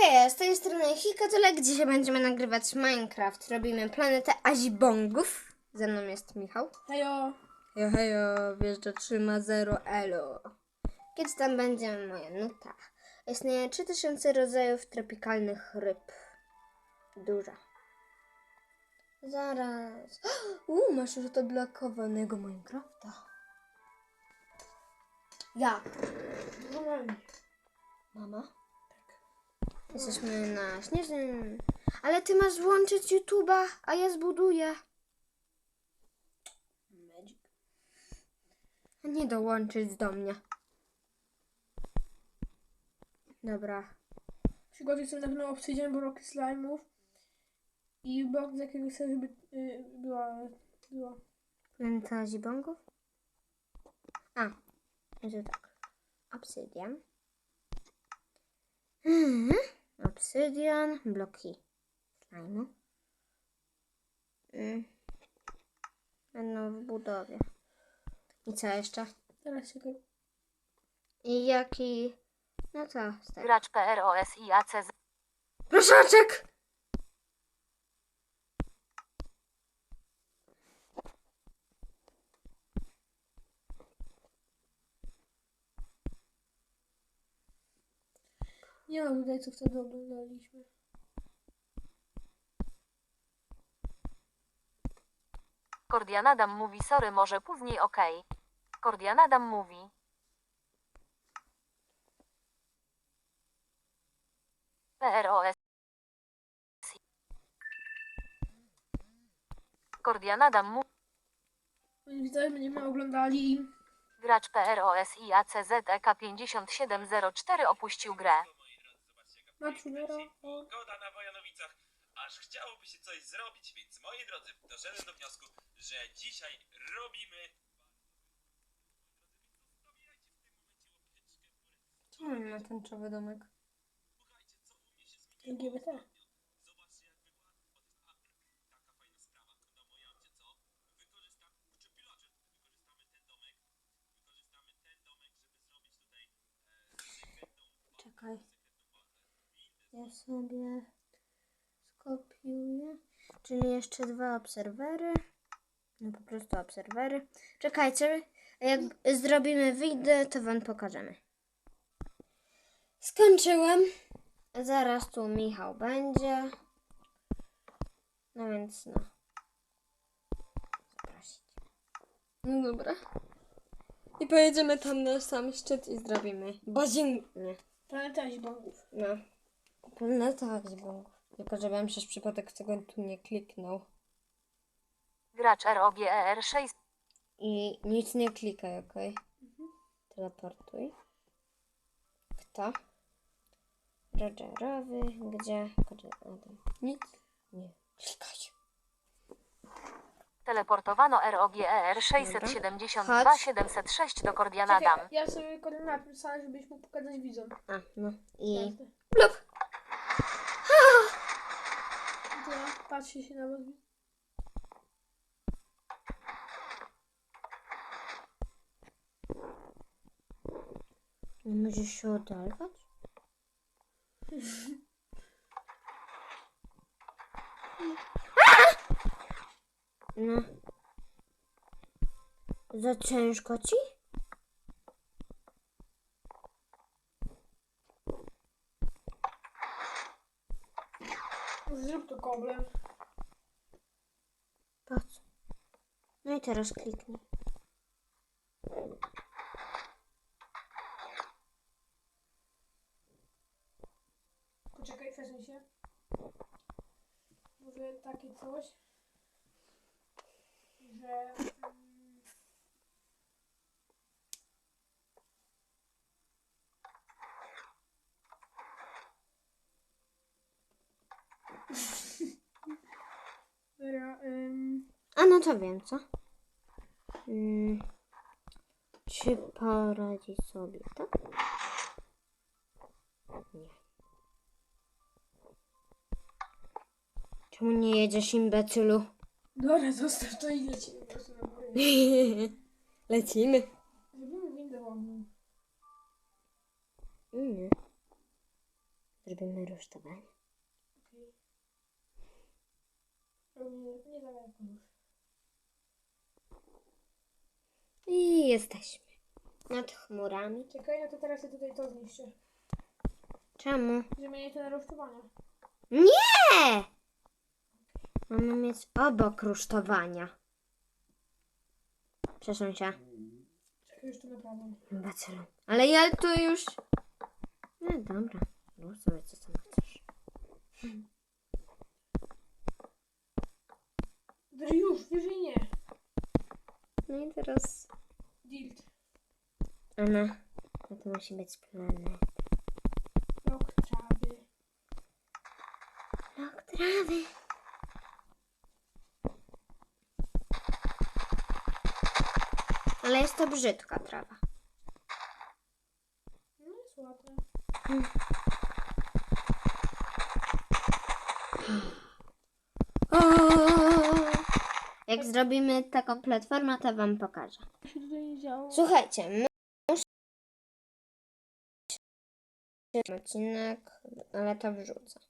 hej, z tej strony Hikatulek. Dzisiaj będziemy nagrywać Minecraft. Robimy planetę Azibongów. Ze mną jest Michał. Hejo. Hejo, hejo, wjeżdża 3 ma 0 elo. Kiedy tam będzie moja nuta? Istnieje 3000 rodzajów tropikalnych ryb. Duża. Zaraz. Uuu, masz już to blokowanego Minecrafta. Ja. Normalnie. Mama? Jesteśmy na śnieżnym. Ale ty masz włączyć YouTube'a, a ja zbuduję. Magic. A nie dołączyć do mnie. Dobra. Przygotuj sobie na pewno obsydian, bloki slime'ów i blok z jakiego chcę, żeby y, była, była. Planeta zibongów? A, to tak. Obsydian. Mhm. Obsydian, bloki slajmu. Mm. Będą w budowie. I co jeszcze? Teraz czekaj. I jaki... No stary. Gracz PROSIAC Proszaczek! Nie ma tutaj, co wtedy oglądaliśmy. Kordianadam mówi sorry może później okej. Kordianadam mówi. PROS Kordianadam mówi. Widzowie będziemy oglądali Gracz PROSIACZEK 5704 opuścił grę. O, Pogoda na Wojanowicach. Aż chciałoby się coś zrobić, więc moi drodzy, doszedłem do wniosku, że dzisiaj robimy... Czemu nie ma tęczowy domek? LGBT. Zobaczcie jak wygląda. O, to jest a, taka fajna sprawa. No bo ja cię co? Wykorzystam, czy pilocie, wykorzystamy ten domek, wykorzystamy ten domek, żeby zrobić tutaj e, Czekaj. Ja sobie skopiuję. Czyli jeszcze dwa obserwery. No po prostu obserwery. Czekajcie, jak zrobimy wyjdę, to wam pokażemy. Skończyłem. Zaraz tu Michał będzie. No więc no. Zaprosić. No dobra. I pojedziemy tam na sam szczyt i zrobimy bazinkę. Planeta Zibongów. No. Pewno tak, Zibong. Tylko żebym przez przypadek tego tu nie kliknął. Gracz ROGER 6 I nic nie klikaj, ok? Teleportuj. Kto? Rogerowy, gdzie? Adam. Nic? Nie. Klikaj. teleportowano ROGER 672 Chodź. 706 do Kordianadam. Czekaj, ja sobie koordynaty pisałem, żebyś mógł pokazać widzom. A, no. I... Jasne. Patrzę się na was. Nie możesz się oderwać? No. Za ciężko ci? Zrób to koblem. No i teraz kliknij. Poczekaj, przesuń się. Może takie coś, że... mm, Dobra, ym, A no to wiem, co? Mm. Czy poradzi sobie, tak? Nie. Czemu nie jedziesz, imbecylu? Dobra, zostaw to i lecimy po prostu na górę. Lecimy. Zrobimy windę wodną. Nie. Zrobimy rusztowanie. Okej. Okay. Nie, nie za już. I jesteśmy. Nad chmurami. Czekaj, no to teraz ja tutaj to zniszczę. Czemu? Zmienię to na rusztowania. Nie! Mamy mieć obok rusztowania. Przesuń się. Czekaj, już to. Bacylu. Ale ja tu już... No dobra. Rób sobie co tam chcesz. Już, wyżej nie. No i teraz... Dilt. Ona... No to musi być planet. Rok trawy. Rok trawy. Ale jest to brzydka trawa. No jest ładne. O! Jak zrobimy taką platformę, to wam pokażę. Słuchajcie, muszę odcinek, ale to wrzucę.